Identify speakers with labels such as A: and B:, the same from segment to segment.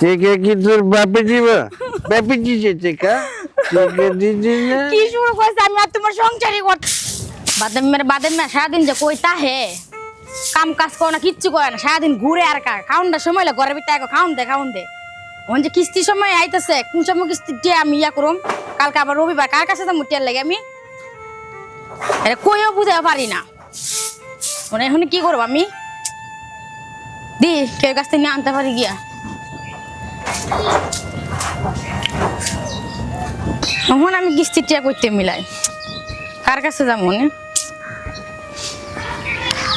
A: টেকা কি তোর বাপে দিব বাপে দিছে টেকা টেকা দিদি না
B: কি শুরু করছে? আমি আর তোমার সংসারই কর বাদাম মেরে বাদাম মেরে সারাদিন যে কই তাহে কাম কাজ করে না, কিচ্ছু করে না। সারাদিন ঘুরে আর কা খাউন দে, সময় লাগে, ঘরের ভিতরে খাউন দে খাউন দে। ওন যে কিস্তি সময় আইতেছে কোন সময় কিস্তি দিয়ে আমি ইয়া করুম। কালকে আবার রবিবার, কার কাছে যাব লাগে আমি? কইও বুঝতে পারি না। মানে এখন কি করব আমি? দি, কেউ কাছ থেকে আনতে পারি গিয়া। এখন আমি কিস্তি টিয়া করতে মিলাই। কার কাছে যাব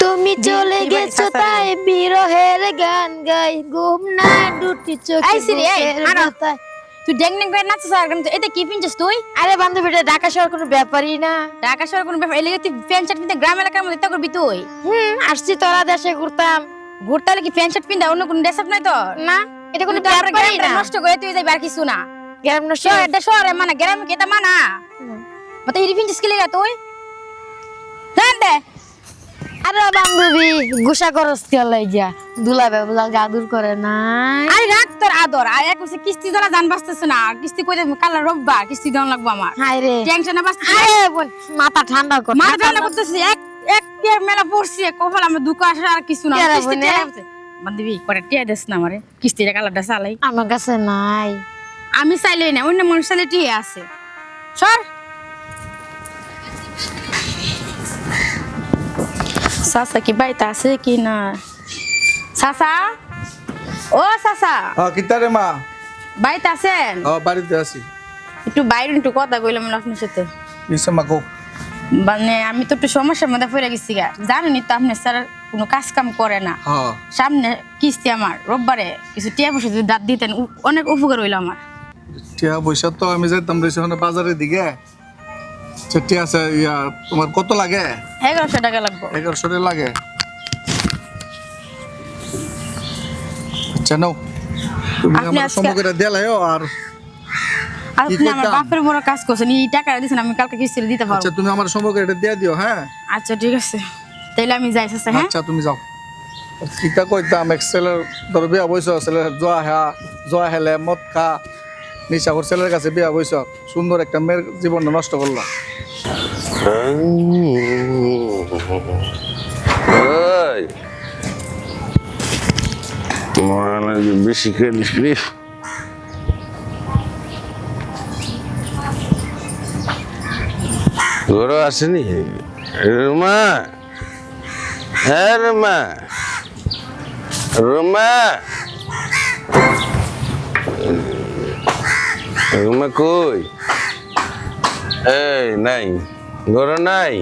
C: তুমি চলে গেছো তাই বিরহের গান গাই। ঘুম না দুটি চোখে
B: তুই ড্যাং ড্যাং করে নাচছিস আর কেন? এটা কি পিনছিস তুই?
C: আরে বান্ধবীটা ঢাকা শহর কোনো ব্যাপারই না।
B: ঢাকা শহর কোনো ব্যাপার তুই প্যান্ট শার্ট পিনতে গ্রাম এলাকার মধ্যে তা করবি তুই?
C: হুম আসছি তোরা দেশে ঘুরতাম।
B: ঘুরতে হলে কি প্যান্ট শার্ট পিনতে? অন্য কোনো ড্রেস আপ নাই তোর?
C: না। এটা কোনো
B: তারপরে
C: ব্যাপারই না।
B: নষ্ট করে তুই যাইবার কিছু না।
C: গ্রাম নষ্ট।
B: এটা শহরে মানে গ্রামে কেতা মানা? মতো ইরি পিনছিস কি লেগা তুই? জান দে।
C: আরে বান্ধবী গুসা করস কে লাইগা দুলা বেবলা গাদুর করে নাই।
B: আরে রাখ তোর আদর। আর এক হচ্ছে কিস্তি দ্বারা জান বাঁচতেছে না। আর কিস্তি কই দেব কাল রোববার কিস্তি দেওয়া লাগবো আমার।
C: হায় রে।
B: টেনশনে বাঁচতেছে।
C: আরে বোন মাথা ঠান্ডা কর
B: মাথা ঠান্ডা করতেছি। এক এক মেলা পড়ছি কপাল আমার দুঃখ আসে আর কিছু না। কিস্তি। বান্ধবী কটা টিয়া দেস না আমারে? কিস্তিটা কালারটা চালাই।
C: আমার কাছে নাই।
B: আমি চাইলেই না অন্য মানুষ চাইলে টিয়া আছে। সর। সাসা কি বাইতে আছে কি না? সাসা ও সাসা
D: হ্যাঁ কিতারে মা?
B: বাইতে আছেন?
D: হ্যাঁ বাড়িতে আছি।
B: একটু বাইরে একটু কথা কইলাম আপনার সাথে।
D: কিসে মা
B: মানে আমি তো একটু সমস্যার মধ্যে পড়ে গেছি গা। জানেনই তো আপনি স্যার কোনো কাজ কাম করে না। সামনে কিস্তি আমার। রোববারে কিছু টিয়া পয়সা যদি দাঁত দিতেন অনেক উপকার হইল আমার।
D: টিয়া পয়সা তো আমি যাইতাম রয়েছে বাজারের দিকে। সেটি আছে ইয়া তোমার কত লাগে?
B: এগারোশো টাকা লাগবো।
D: এগারোশো টাকা লাগে। আচ্ছা নাও। তুমি আমার
B: আজকে-
D: সম্মুখে আর
B: আপনি আমার বাপের বড় কাজ করছেন এই টাকা দিয়েছেন আমি কালকে কিস্তি দিতে পারব।
D: আচ্ছা তুমি আমার সম্মুখে এটা দিয়ে দিও হ্যাঁ?
B: আচ্ছা ঠিক আছে। তাইলে আমি যাই চাচা হ্যাঁ?
D: আচ্ছা তুমি যাও। কিতা কইতাম এক ছেলের ধরো বিয়া বইছ ছেলের জোয়া হা জোয়া হেলে মদ খা নিশাখর ছেলের কাছে বিয়া বইছ সুন্দর একটা মেয়ের জীবনটা নষ্ট করল।
A: বেশি খেলিস রে। গরু আসেনি? রুমা হ্যাঁ রুমা। রুমা রুমা কই? এই নাই। গরু নাই?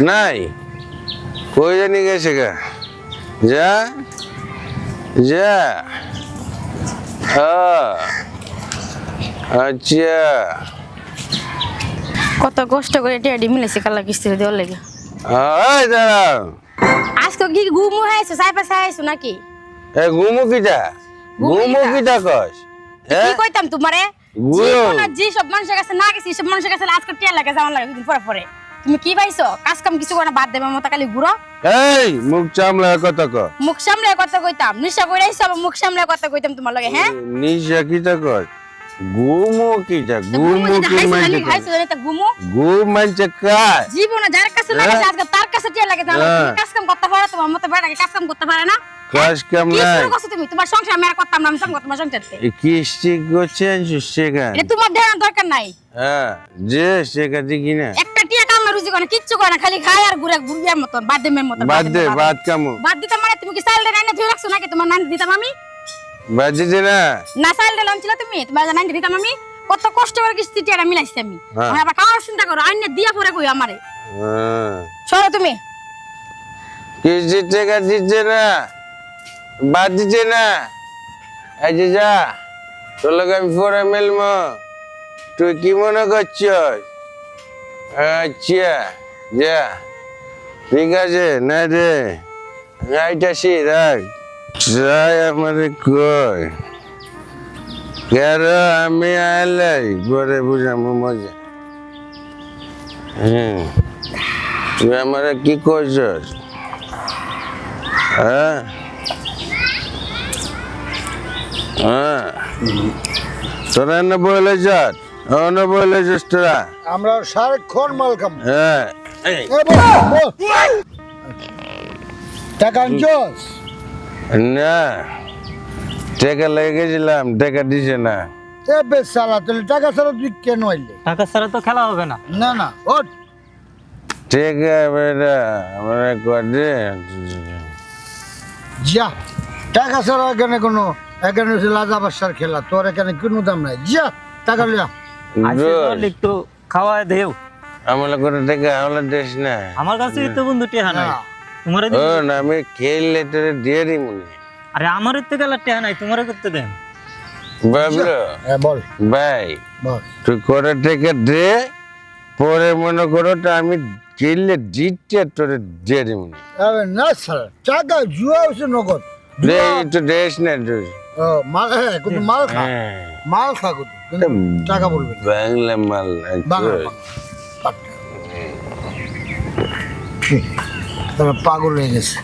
A: নাই। কই জানি গেছে গা? যা। যা। আচ্ছা।
B: কত কষ্ট করে টিয়াডি মিলেছে কালা কিস্তি দেওয়ার লেগে।
A: দাঁড়াও।
B: আজকে কি ঘুম হয়েছে? সাই পাশে আইছো নাকি?
A: এ ঘুমু কিটা? ঘুমু কিটা? কস?
B: কি
A: হ্যাঁ?
B: কইতাম তোমারে? যে সব মানুষের কাছে না গেছি সব মানুষের কাছে আজকে টিয়া লাগে যাওয়ার লাগে দুদিন পরে পরে। তুমি কি পাইছো কাজ কাম কিছু করে বাদ দেবে মতো খালি ঘুরো।
A: এই মুখ চামলা কত ক।
B: মুখ সামলে কথা কইতাম নিশা কইরা সব মুখ সামলে কথা কইতাম তোমার লগে হ্যাঁ?
A: নিশা কিটা কস? ঘুমো কি
B: হাইছো
A: মানছে
B: জানি, তা ঘুমো।
A: ঘুম মানছে কাজ
B: জীবনে যার কাছে না আজকে তার কাছে টিয়া লাগে যাওয়ার লাগে।
A: হ্যাঁ।
B: তুমি কাজ কাম করতে পারো তোমার মতো বেড়াকে কাজ কাম করতে পারে না।
A: কাজ কাম
B: কি
A: নাই।
B: শুরু করছ তুমি? তোমার সংসার আমি আর করতাম না আমি সব তোমার সংসার থেকে।
A: এ করছেন সেখান?
B: এটা তোমার দেওয়ার দরকার নাই।
A: হ্যাঁ যে সেখান কি না
B: একটা টিয়া কাম রুজি করে কিচ্ছু করে না খালি খায় আর ঘুরে ঘুরিয়ার মতন
A: বাদ দে বাদ কামু।
B: বাদ দিতাম মানে তুমি কি চাইল্ড নাইনে ধুয়ে রাখছো নাকি? তোমার নাইনে দিতাম আমি?
A: না
B: না ছিল তুমি তোমার নাইনে দিতাম আমি। কত কষ্ট করে কিস্তি টিয়াটা মিলাইছি আমি।
A: হ্যাঁ।
B: আমার আবার খাওয়ার চিন্তা করো আইনে দিয়া পরে কই আমারে।
A: হ্যাঁ।
B: সরো তুমি।
A: কিস্তি টাকা দিচ্ছে না বাদ দিচ্ছে না এই যে যা তোর লোক আমি পরে মেলম। তুই কি মনে করছিস? আচ্ছা যা। ঠিক আছে না রে। আইটাছি রাখ। যাই আমারে কয় কেন আমি আইলাই। পরে বুঝামো মজা। হুম। তুই আমারে কি করছিস হ্যাঁ? হ্যাঁ? তোরা এনে বলে যাস। অনে বলে যাস তোরা।
E: আমরা সারাক্ষণ মাল খাম।
A: হ্যাঁ।
E: টাকা আনছস?
A: না টাকা লেগে গেছিলাম টাকা দিছে না।
E: এ বেশ সালা তাহলে টাকা ছাড়া তুই কেন আইলে?
F: টাকা ছাড়া তো খেলা হবে না।
E: না না ওঠ।
A: টাকা বেটা আমরা করে
E: যা টাকা ছাড়া এখানে কোনো এখানে হচ্ছে লাজা বাসার খেলা তোর এখানে কোনো দাম নাই। যা টাকা লিয়া।
F: তো একটু খাওয়ায় দেও।
A: আমলা করে টাকা আমলা দিস না
F: আমার কাছে তো বন্ধু টেহা নাই। তোমার
A: আমি খেললে তোরে দিয়ে দিই মনে
F: আরে আমার তো গেলা টেহা নাই তোমার করতে দেন।
E: হ্যাঁ বল।
A: ভাই তুই করে টাকা দে পরে মনে করো তো আমি খেললে দিচ্ছে তোরে দিয়ে দিই মনে
E: আরে না স্যার টাকা জুয়া হচ্ছে নগদ।
A: দে একটু দেশ না তুই
E: মাল হ্যাঁ কিন্তু মাল খা।
A: হ্যাঁ।
E: মাল খা কিন্তু টাকা বলবে
A: বাংলা মাল
E: বাংলা। তাহলে পাগল হয়ে গেছে।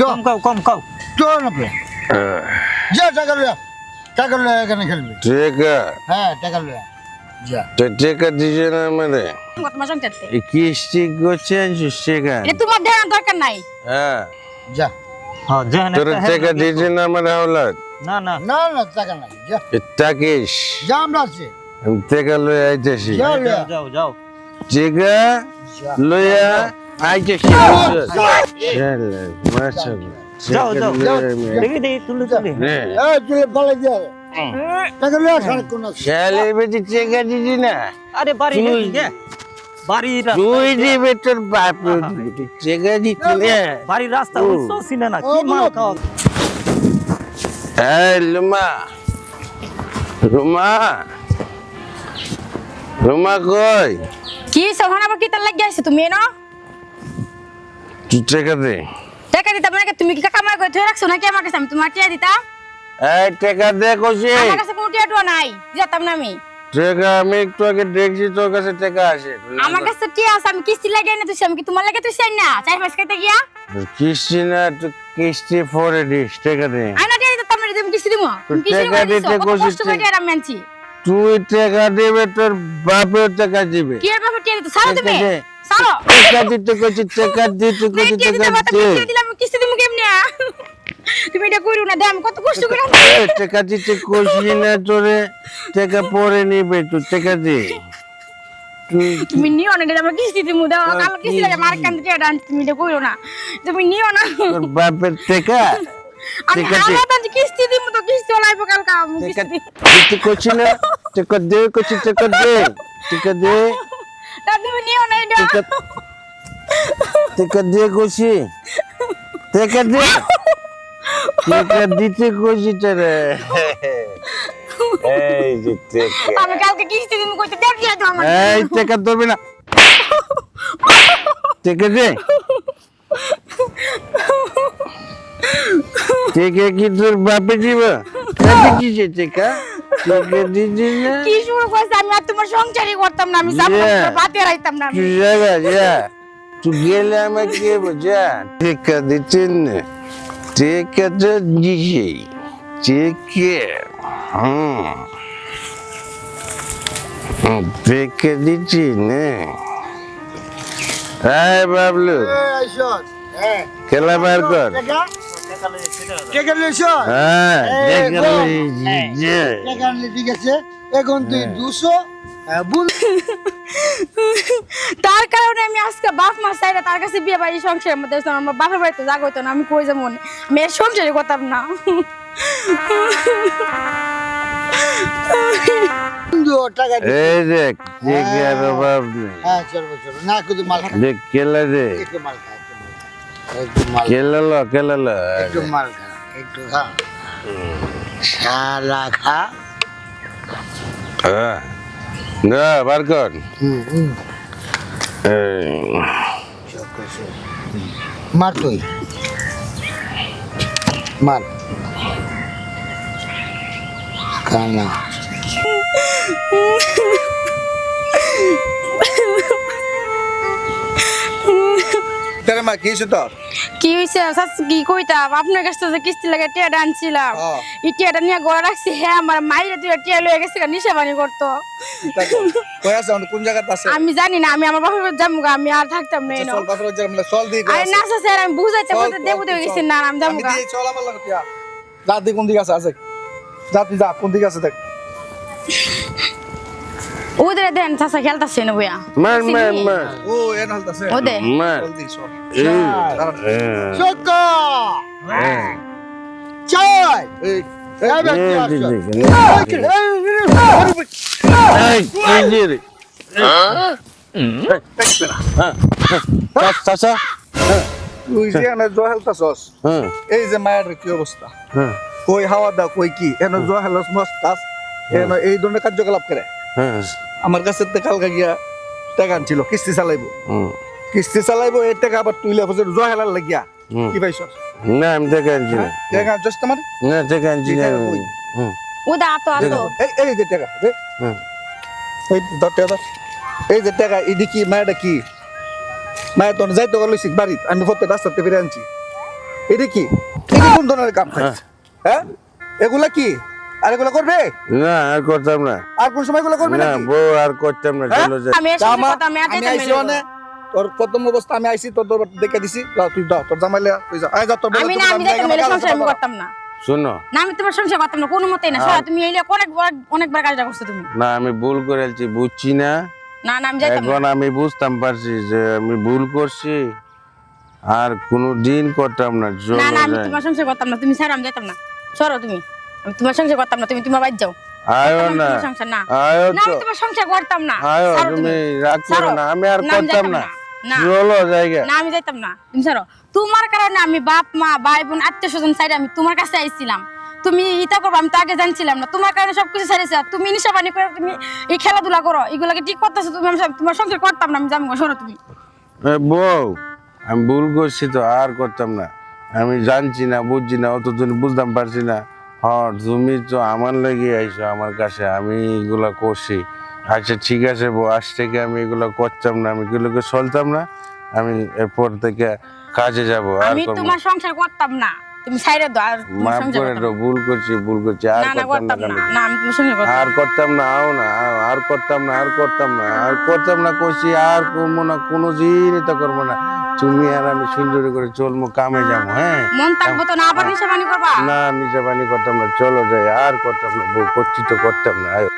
F: কম খাও কম খাও।
E: চল না প্লে
A: হ্যাঁ।
E: যা টাকা লিয়া টাকা লিয়া এখানে খেলবি।
A: টাকা।
E: হ্যাঁ টাকা লিয়া
A: টাকা দিছে না আমারে?
B: তোমার
A: করছে টাকা।
B: তোমার দেওয়ার দরকার নাই।
A: হ্যাঁ।
E: যা।
F: হ্যাঁ
A: তোর টাকা দিছে না আমার হাওলাত
F: না না।
E: না না টাকা নাই। যা।
A: তাকিস।
E: যা আমরা আছে।
A: আমি টাকা লই আইতেছি।
E: যা
F: যাও যাও
E: যা
A: লইয়া আইতেছি মাছা
F: যাও যাও যাও দেখি দেখি তুলে তুলে
E: টাকা লিয়া সারাক্ষণ আছে
A: শালের বেটি টাকা দিছি না
F: আরে বাড়ি
A: তুই-
F: নেই গে বাড়ি
A: তুই দিবে তোর বাপ টাকা দিতে না
F: বাড়ির রাস্তা বুঝছ চিনে না কি মাল খাওয়া
A: এই লুমা রুমা রুমা কই
B: কি সহান আবার কি তার লাগিয়ে আছে তুমি এনো?
A: টাকা দে।
B: টাকা দিতাম না তুমি কি কামাই করে ধরে রাখছো নাকি আমার কাছে? আমি তোমার টিয়া দিতাম।
A: এই টাকা দে কইছি
B: আমার কাছে কোনো টিয়া টুয়া নাই। দিতাম না আমি।
A: টাকা আমি একটু আগে দেখছি তোর কাছে টাকা আছে।
B: আমার কাছে টিয়া আছে আমি কিস্তি লাগিয়ে না তুই আমি কি তোমার লাগে তুই চাই না চাই পাঁচ খাইতে গিয়া।
A: কিস্তি না তুই কিস্তি পরে দিস টাকা দে।
B: আইনা টিয়া দিতাম না তুমি কিস্তি দিমো
A: টাকা দিতে
B: কত কষ্ট করে
A: কষিস।
B: টিয়া আমি আনছি?
A: তুই টাকা দেবে তোর বাপেও টাকা দিবে।
B: কি এর ব্যাপার টিয়া দিতে সারো তুমি।
A: টাকা।
B: সারো
A: টাকা দিতে কইছি টাকা দিতে কইছি
B: দিতে
A: টাকা
B: পারতা
A: দে।
B: টিয়া দিলাম কিস্তি দিমু কেমনে? তুমি এটা কইরো না দে আমি কত কষ্ট করে
A: টাকা দিতে কইছি না তোরে? টাকা পরে নিবে তুই টাকা দে।
B: তুমি নিও না এটা আমার কিস্তি দিমু দাও কাল কিস্তি লাগে মার কান ডান তুমি এটা কইরো না। তুমি নিও না।
A: তোর বাপের টাকা?
B: আমি তো কিস্তি দিমু তো কিস্তি লাইব কাল কাম
A: টাকা
B: কিস্তি
A: দিতে কইছি না? টাকা দে কইছি টাকা দে টাকা দে
B: তুমি নিও না এটা
A: টাকা টাকা দে কইছি টাকা দে টাকা দিতে কইছি তোরে এই যে টাকা
B: আমি কালকে কিস্তি দিমু কইতে দেব দিয়া তো আমার
A: এই টাকা ধরবি না টাকা দে টাকা কি তোর বাপে দিব বাপে দিছে টাকা টাকা দিদি না
B: কি শুরু করছে? আমি আর তোমার সংসারই করতাম না আমি সব. বাতে রাইতাম না আমি।
A: তুই জায়গা যা তুই গেলে আমাকে যা টেকা দিচ্ছেন না। টেকা তো দিছে টেকে হুম। হুম, দিচ্ছি না। হ্যাঁ বাবলু খেলা বার কর। হ্যাঁ দেখা
E: এখন তুই দুশো হ্যাঁ,
B: তার কারণে আমি আজকে বাপ মা চাইলে তার কাছে বিয়ে বাড়ি সংসারের মধ্যে আমার বাপের বাড়িতে জাগ হইতো না আমি কই যাব। আমি এর সংসারই করতাম না।
E: বন্ধু টাকা দি-
A: এই দেখ টেকার অভাব নেই
E: হ্যাঁ চলবো চলো না কিন্তু মাল খা
A: দেখ কেলা দে
E: একটু মাল খা একটু খা, শালা খা।
A: হ্যাঁ। না বার কর।
E: হুম হুম।
A: এই,
E: মার তুই। মার। কানা
D: তারে মা কি তোর?
B: কি হইছে সাস কি কইতাম? আপনার কাছ থেকে কিস্তি লাগে টিয়াটা আনছিলাম।
D: হ্যাঁ।
B: এই টিয়াটা নিয়ে গড়া রাখছি হ্যাঁ আমার মাইরে তুই টিয়া লয়ে গেছে নিশা বানি করতো।
D: কই আছে? কোন জায়গাতে আছে?
B: আমি জানি না আমি আমার বাপের যাব আমি আর থাকতাম না
D: চল পাথর যার মানে চল দি
B: আরে না স্যার আমি বুঝাইতে
D: চল,
B: বলতে দেবো দেবো গেছি না আমি যাব
D: আমি চল আমার লাগে টিয়া। যা দি কোন দিকে আছে আছে। যা তুই যা কোন দিকে আছে দেখ।
B: ওদের দেন চাষা খেলতাছে না বইয়া
A: মার মার মার
D: ও এন হালতাছে
B: ওদে
A: মার
D: চল দি চল
A: এই,
D: দাঁড়া।
A: হ্যাঁ,
E: চোকা।
A: হ্যাঁ, চাচা
D: তুই যে এনে জয় হেলতাছস এই যে মায়ের কি অবস্থা কই হাওয়া দাও কই কি এনে জয় হেলস মস্ত কাজ এনে এই ধরনের কার্যকলাপ করে আমার কাছে তো কালকা গিয়া টাকা আনছিল কিস্তি চালাইবো।
A: হুম,
D: কিস্তি চালাইবো এই টাকা আবার তুইলে ফসল জয় হেলার লাগিয়া। কি পাইছ
A: না আমি দেখে আনছি না।
D: টাকা আনছস তোমার?
A: না দেখে আনছি না।
D: টাকা
B: আতো
D: এই এই যে টাকা রে। এই ধর। টাকা এই যে টাকা এদি কি মায়েরটা কি? মায়ের তো যাইতে গেল বাড়িতে। আমি ফতে রাস্তাতে ফিরে আনছি। এদি কি? এটা কোন ধরনের কাম খাইছে? হ্যাঁ? এগুলা কি? আর এগুলা করবে?
A: না আর করতাম না।
D: আর কোন সময় এগুলা করবে
A: না বউ আর করতাম না
D: হ্যাঁ?
A: চলো
B: আমি
D: আইছি অনে তোর প্রথম অবস্থা আমি আইছি তোর দরবার দেখে দিছি। তুই দাও তোর জামাইলে তুই যা। আয় যা তোর
B: আমি না আমি মেলে সংসার আমি করতাম না।
A: শোনো।
B: না আমি তোমার সংসার করতাম না কোনো মতেই না। সারা তুমি এলে অনেক অনেকবার কাজটা করছ তুমি।
A: না আমি ভুল করে আলছি বুঝছি না।
B: না না আমি যাইতাম
A: এখন আমি বুঝতাম পারছি যে আমি ভুল করছি আর কোনো দিন করতাম না
B: না না আমি তোমার সংসার করতাম না তুমি ছাড়ো আমি যাইতাম না। সরো তুমি। আমি তোমার সংসার করতাম না তুমি তোমার বাড়ি যাও।
A: আয়ো
B: আমি
A: না
B: সংসার না।
A: আয়ো
B: না আমি তোমার সংসার করতাম না।
A: আয়ো তুমি রাগ করো
B: ছাড়ো।
A: না আমি আর করতাম না।
B: না। না।
A: চলো জায়গা।
B: না আমি যাইতাম না। তুমি ছাড়ো। তোমার কারণে আমি বাপ মা ভাই বোন আত্মীয় স্বজন সাইডে আমি তোমার কাছে আইছিলাম। তুমি ইটা করব আমি তো আগে জানছিলাম না। তোমার কারণে সবকিছু তুমি নিশা পানি করে তুমি এই খেলাধুলা করো। এগুলাকে ঠিক করতেছো তুমি আমি তোমার সংসার করতাম না আমি সরো তুমি।
A: বউ আমি ভুল করছি তো আর করতাম না। আমি জানছি না বুঝছি না অত দিন বুঝতাম পারছি না। হ্যাঁ তুমি তো আমার লেগে আইছো আমার কাছে আমি এগুলা করছি। আচ্ছা ঠিক আছে বউ আজ থেকে আমি এগুলো করতাম না আমি এগুলোকে চলতাম না আমি এরপর থেকে কাজে যাব আর
B: আমি
A: করব
B: তোমার সংসার করতাম না তুমি সাইডে দাও আর তোমার
A: মাফ
B: সংসার
A: করে
B: করতাম
A: দাও ভুল করছি ভুল করছি আর
B: না না
A: করতাম না
B: করতাম না
A: কেন?
B: না আমি তোমার সংসার করতাম
A: আর করতাম না আও না আও, আর করতাম না আর করতাম না আর করতাম না করছি আর করব না কোনো জিনিস তো করব না। তুমি আর আমি সুন্দর করে চলবো কামে যাব হ্যাঁ?
B: মন থাকব তো না আবার নিশা পানি করবা?
A: না করতাম না চলো যাই আর করতাম না বউ করছি তো করতাম না